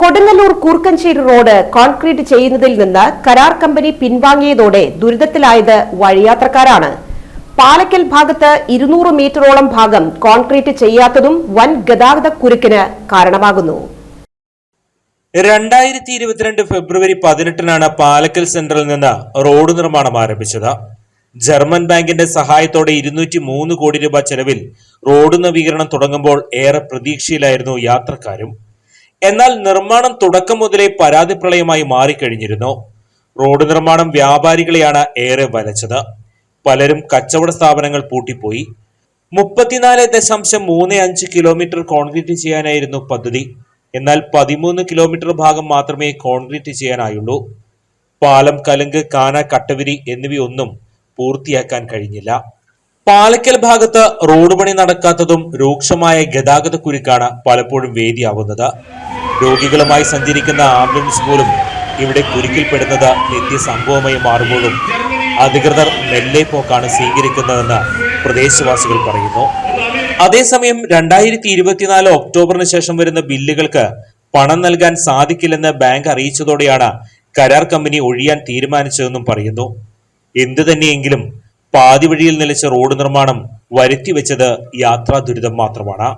Kodungallur Koorkenchery road concrete ചെയ്യുന്നതിൽ നിന്ന് കരാർ കമ്പനി പിൻവാങ്ങിയതോടെ ദുരിതത്തിലായത് വഴിയാത്രക്കാരാണ്. പാലക്കൽ ഭാഗത്ത് ഇരുന്നൂറ് മീറ്ററോളം ഭാഗം കോൺക്രീറ്റ് ചെയ്യാത്തതും വൻ ഗതാഗത കുരുക്കിന് കാരണമാകുന്നു. രണ്ടായിരത്തി ഇരുപത്തിരണ്ട് ഫെബ്രുവരി പതിനെട്ടിനാണ് പാലക്കൽ സെന്ററിൽ നിന്ന് റോഡ് നിർമ്മാണം ആരംഭിച്ചത്. ജർമ്മൻ ബാങ്കിന്റെ സഹായത്തോടെ ഇരുന്നൂറ്റി മൂന്ന് കോടി രൂപ ചെലവിൽ റോഡ് നവീകരണം തുടങ്ങുമ്പോൾ ഏറെ പ്രതീക്ഷയിലായിരുന്നു യാത്രക്കാരും. എന്നാൽ നിർമ്മാണം തുടക്കം മുതലേ പരാതി പ്രളയമായി മാറിക്കഴിഞ്ഞിരുന്നു. റോഡ് നിർമ്മാണം വ്യാപാരികളെയാണ് ഏറെ വലച്ചത്. പലരും കച്ചവട സ്ഥാപനങ്ങൾ പൂട്ടിപ്പോയി. മുപ്പത്തിനാല് ദശാംശം മൂന്ന് അഞ്ച് കിലോമീറ്റർ കോൺക്രീറ്റ് ചെയ്യാനായിരുന്നു പദ്ധതി. എന്നാൽ പതിമൂന്ന് കിലോമീറ്റർ ഭാഗം മാത്രമേ കോൺക്രീറ്റ് ചെയ്യാനായുള്ളൂ. പാലം കലുങ്ക് കാന കട്ടവിരി എന്നിവയൊന്നും പൂർത്തിയാക്കാൻ കഴിഞ്ഞില്ല. പാലക്കൽ ഭാഗത്ത് റോഡ് പണി നടക്കാത്തതും രൂക്ഷമായ ഗതാഗത കുരുക്കാണ് പലപ്പോഴും വേദിയാവുന്നത്. രോഗികളുമായി സഞ്ചരിക്കുന്ന ആംബുലൻസ് പോലും ഇവിടെ കുരുക്കിൽപ്പെടുന്നത് നിത്യസംഭവമായി മാറുമ്പോഴും അധികൃതർ മെല്ലെ പോക്കാണ് സ്വീകരിക്കുന്നതെന്ന് പ്രദേശവാസികൾ പറയുന്നു. അതേസമയം രണ്ടായിരത്തി ഇരുപത്തിനാല് ഒക്ടോബറിന് ശേഷം വരുന്ന ബില്ലുകൾക്ക് പണം നൽകാൻ സാധിക്കില്ലെന്ന് ബാങ്ക് അറിയിച്ചതോടെയാണ് കരാർ കമ്പനി ഒഴിയാൻ തീരുമാനിച്ചതെന്നും പറയുന്നു. എന്തു തന്നെയെങ്കിലും പാതി വഴിയിൽ നിലച്ച റോഡ് നിർമ്മാണം വരുത്തിവെച്ചത് യാത്രാ ദുരിതം മാത്രമാണ്.